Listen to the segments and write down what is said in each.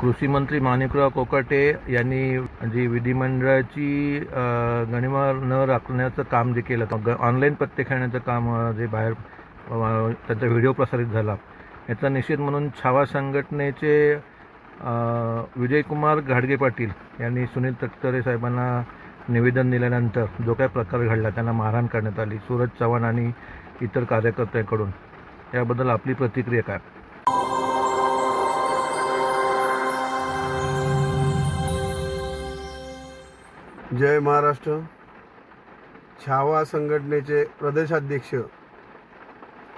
कृषी मंत्री माणिकराव कोकाटे यांनी जी विधिमंडळाची गणिमा न राखण्याचं काम जे केलं ग- ऑनलाईन पत्ते खेळण्याचं काम जे बाहेर त्यांचा व्हिडिओ प्रसारित झाला याचा निषेध म्हणून छावा संघटनेचे विजयकुमार घाडगे पाटील यांनी सुनील तटकरे साहेबांना निवेदन दिल्यानंतर जो काही प्रकार घडला त्यांना मारहाण करण्यात आली. सूरज चव्हाण आणि इतर कार्यकर्त्यांकडून. याबद्दल आपली प्रतिक्रिया काय? जय महाराष्ट्र. छावा संघटनेचे प्रदेशाध्यक्ष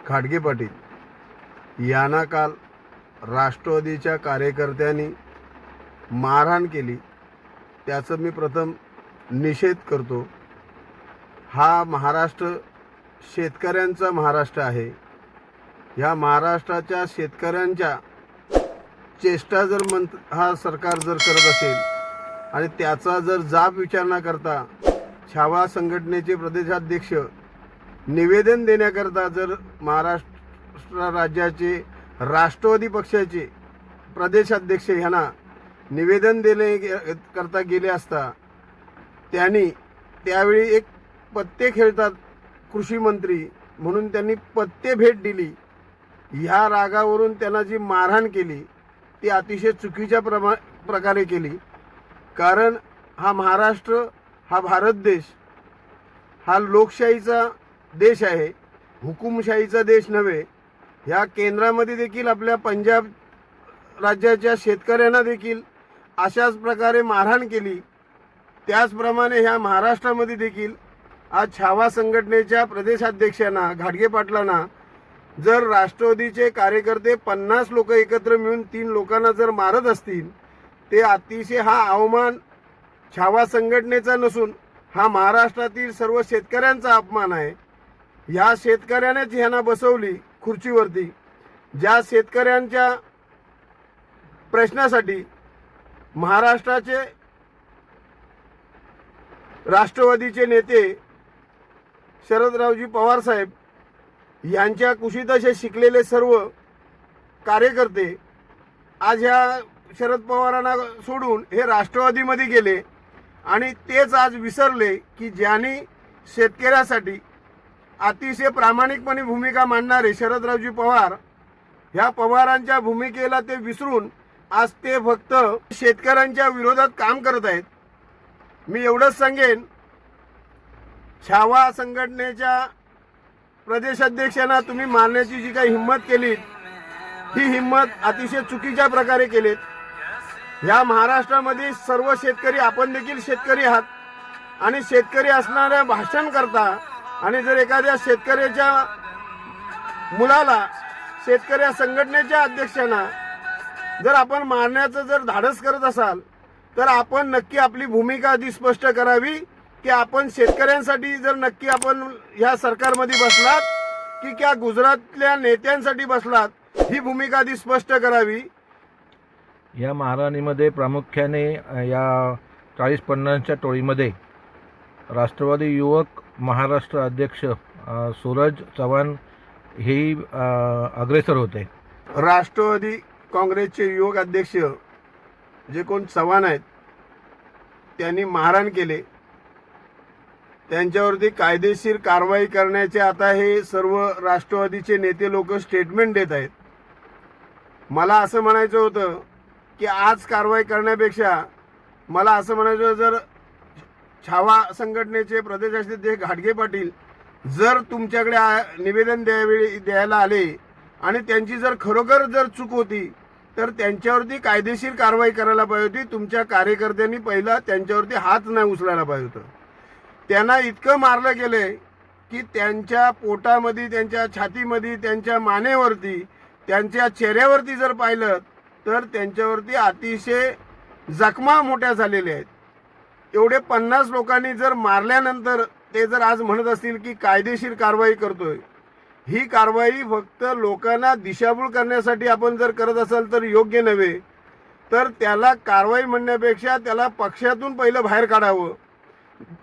खाडगे पाटील यांना काल राष्ट्रवादीच्या कार्यकर्त्यांनी मारहाण केली. त्याचं मी प्रथम निषेध करतो. हा महाराष्ट्र शेतकऱ्यांचा महाराष्ट्र आहे. ह्या महाराष्ट्राच्या शेतकऱ्यांच्या चेष्टा जर मंत हा सरकार जर करत असेल आणि त्याचा जर जाब विचार न करता छावा संघटनेचे प्रदेशाध्यक्ष निवेदन देण्याकरता जर महाराष्ट्र राज्याचे राष्ट्रवादी पक्षाचे प्रदेशाध्यक्ष ह्यांना निवेदन देणे गे- करता गेले असता त्यांनी त्यावेळी एक पत्ते खेळतात कृषी मंत्री म्हणून त्यांनी पत्ते भेट दिली. ह्या रागावरून त्यांना जी मारहाण केली ती अतिशय चुकीच्या प्रमा प्रकारे केली. कारण हा महाराष्ट्र हा भारत देश हा लोकशाहीचा देश आहे हुकुमशाहीचा देश नव्हे ह्या केंद्रामध्ये देखील आपल्या पंजाब राज्याच्या शेतकऱ्यांना देखील अशाच प्रकारे मारहाण केली. त्याचप्रमाणे ह्या महाराष्ट्रामध्ये देखील आज छावा संघटनेच्या प्रदेशाध्यक्षांना घाडगे पाटलांना जर राष्ट्रवादीचे कार्यकर्ते पन्नास लोक एकत्र मिळून तीन लोकांना जर मारत असतील ते अतिशय हा अवमान छावा संघटनेचा नसून हा महाराष्ट्रातील सर्व शेतकऱ्यांचा अपमान आहे. या शेतकऱ्यानेच ह्यांना बसवली खुर्चीवरती ज्या शेतकऱ्यांच्या प्रश्नासाठी महाराष्ट्राचे राष्ट्रवादीचे नेते शरदरावजी पवार साहेब यांच्या कुशीत असे शिकलेले सर्व कार्यकर्ते आज ह्या शरद पवारांना सोडून हे राष्ट्रवादीमध्ये गेले आणि तेच आज विसरले की ज्यांनी शेतकऱ्यासाठी अतिशय प्रामाणिकपणे भूमिका मांडणारे शरदरावजी पवार ह्या पवारांच्या भूमिकेला ते विसरून आज ते फक्त शेतकऱ्यांच्या विरोधात काम करत आहेत. मी एवढंच सांगेन छावा संघटनेच्या प्रदेशाध्यक्षांना तुम्ही मारण्याची जी काही हिंमत केली ही हिंमत अतिशय चुकीच्या प्रकारे केलीत. ह्या महाराष्ट्रामध्ये सर्व शेतकरी आपण देखील शेतकरी आहात. आणि शेतकरी असणाऱ्या भाषण करता आणि जर एखाद्या शेतकऱ्याच्या मुलाला शेतकऱ्या संघटनेच्या अध्यक्षांना जर आपण मारण्याचं जर धाडस करत असाल तर आपण नक्की आपली भूमिका आधी स्पष्ट करावी की आपण शेतकऱ्यांसाठी जर नक्की आपण ह्या सरकारमध्ये बसलात की क्या गुजरातल्या नेत्यांसाठी बसलात ही भूमिका आधी स्पष्ट करावी. या महाराणीमध्ये प्रामुख्याने या चाळीस पन्नासच्या टोळीमध्ये राष्ट्रवादी युवक महाराष्ट्र अध्यक्ष सूरज चव्हाण हेही अग्रेसर होते. राष्ट्रवादी काँग्रेसचे युवक अध्यक्ष जे कोण चव्हाण आहेत त्यांनी मारहाण केले. त्यांच्यावरती कायदेशीर कारवाई करण्याचे आता हे सर्व राष्ट्रवादीचे नेते लोक स्टेटमेंट देत आहेत. मला असं म्हणायचं होतं की आज कारवाई करण्यापेक्षा मला असं म्हणायचं जर छावा संघटनेचे प्रदेशाध्यक्ष घाटगे पाटील जर तुमच्याकडे निवेदन द्यावेळी द्यायला आले आणि त्यांची जर खरोखर जर चूक होती तर त्यांच्यावरती कायदेशीर कारवाई करायला पाहिजे होती. तुमच्या कार्यकर्त्यांनी पहिला त्यांच्यावरती हात नाही उचलायला पाहिजे होतं. त्यांना इतकं मारलं गेले की त्यांच्या पोटामध्ये त्यांच्या छातीमध्ये त्यांच्या मानेवरती त्यांच्या चेहऱ्यावरती जर पाहिलं तर त्यांच्यावरती अतिशय जखमा मोठ्या झालेल्या आहेत. एवढे पन्नास लोकांनी जर मारल्यानंतर ते जर आज म्हणत असतील की कायदेशीर कारवाई करतोय ही कारवाई फक्त लोकांना दिशाभूल करण्यासाठी आपण जर करत असाल तर योग्य नव्हे. तर त्याला कारवाई म्हणण्यापेक्षा त्याला पक्षातून पहिलं बाहेर काढावं.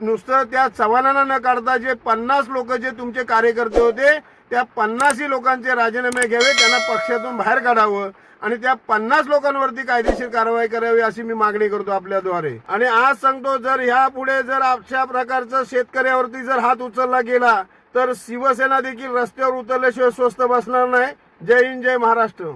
नुसतं त्या चव्हाणांना न काढता जे पन्नास लोक जे तुमचे कार्यकर्ते होते त्या पन्नासही लोकांचे राजीनामे घ्यावे त्यांना पक्षातून बाहेर काढावं. आणि त्या पन्नास लोकांवरती कायदेशीर कारवाई करावी अशी मी मागणी करतो आपल्याद्वारे. आणि आज सांगतो जर ह्या पुढे जर अशा प्रकारचं शेतकऱ्यावरती जर हात उचलला गेला तर शिवसेना देखील रस्त्यावर उतरल्याशिवाय स्वस्त बसणार नाही. जय हिंद जय महाराष्ट्र.